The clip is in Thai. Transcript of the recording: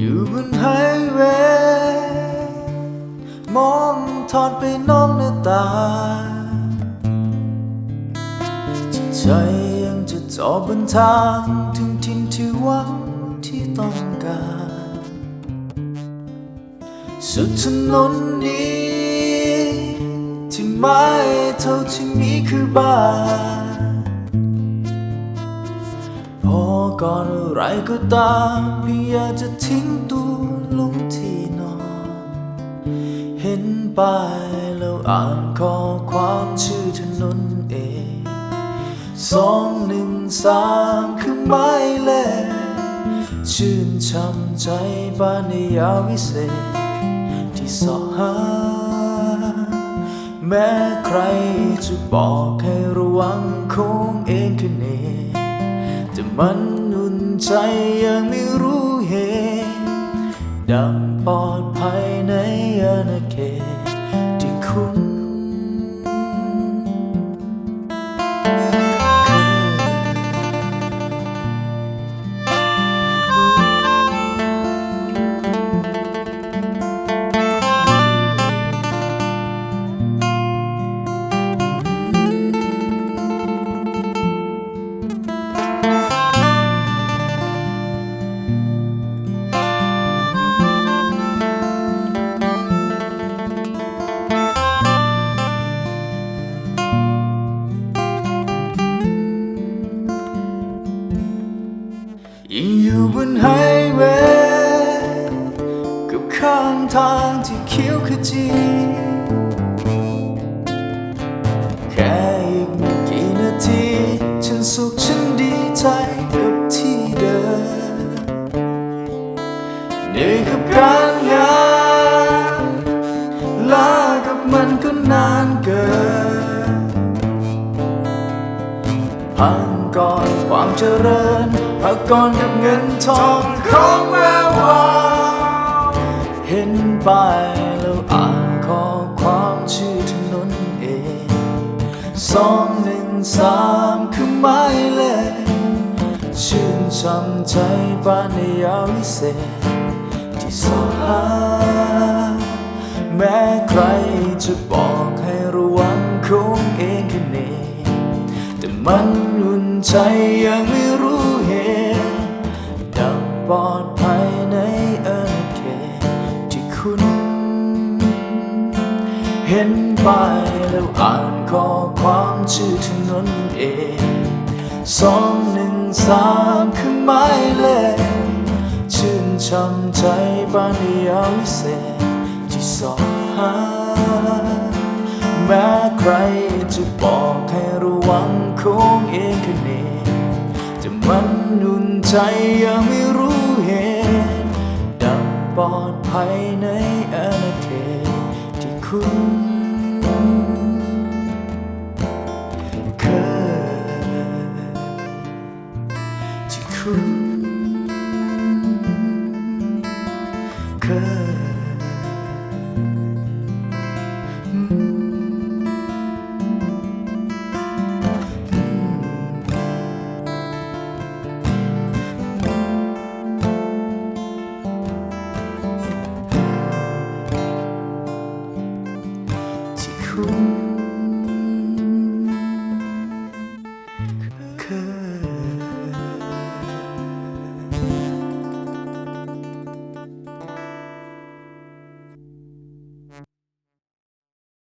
อยู่บนไฮเวย์มองทอดไปนองหน้าตาจิตใจยังจะจอบนทางถึงทิ้นที่หวังที่ต้องการ สุดถนนนี้ ที่ไม่เท่าที่มีคือบ้าน พอก่อนอะไรก็ตามพี่อยากจะทิ้งตัวลงที่นอน เห็นป้ายแล้วอ่านข้อความชื่อถนนเองสองหนึ่งสามคือหมายเลขชื่นช่ำใจบ้านในยาวิเศษ ที่สอหา แม้ใครจะบอกให้ระวังคงเองคือเน แต่มันอุ่นใจยังไม่รู้เหตุดังปลอดภัยในอาณาเขตที่คุณ ทางที่เขียวขจีแค่อีกไม่กี่นาที ฉันสุขฉันดีใจกับที่เดิมเหนื่อยกับการงานลากับมันก็นานเกินพังก่อนความเจริญพักก่อนกับเงินทองของแวววา ป้ายแล้วอ่านข้อความชื่อถนนเองสองหนึ่งสามคือหมายเลขชื่นช่ำใจบ้านในยาวิเศษ ที่สอหาแม้ใครจะบอกให้ระวังคงเองแค่เนแต่มันอุ่นใจยังไม่รู้เหตุดังปอด เห็นป้ายแล้วอ่านข้อความชื่อถนนเองสองหนึ่งสามคือหมายเลขชื่นช่ำใจบ้านยาวิเศษที่สองหาแม้ใครจะบอกให้ระวังคงเองคือเนแต่มันอุ่นใจยังไม่รู้เหตุดังปลอดภัยในอาณาเขตที่คุณ เ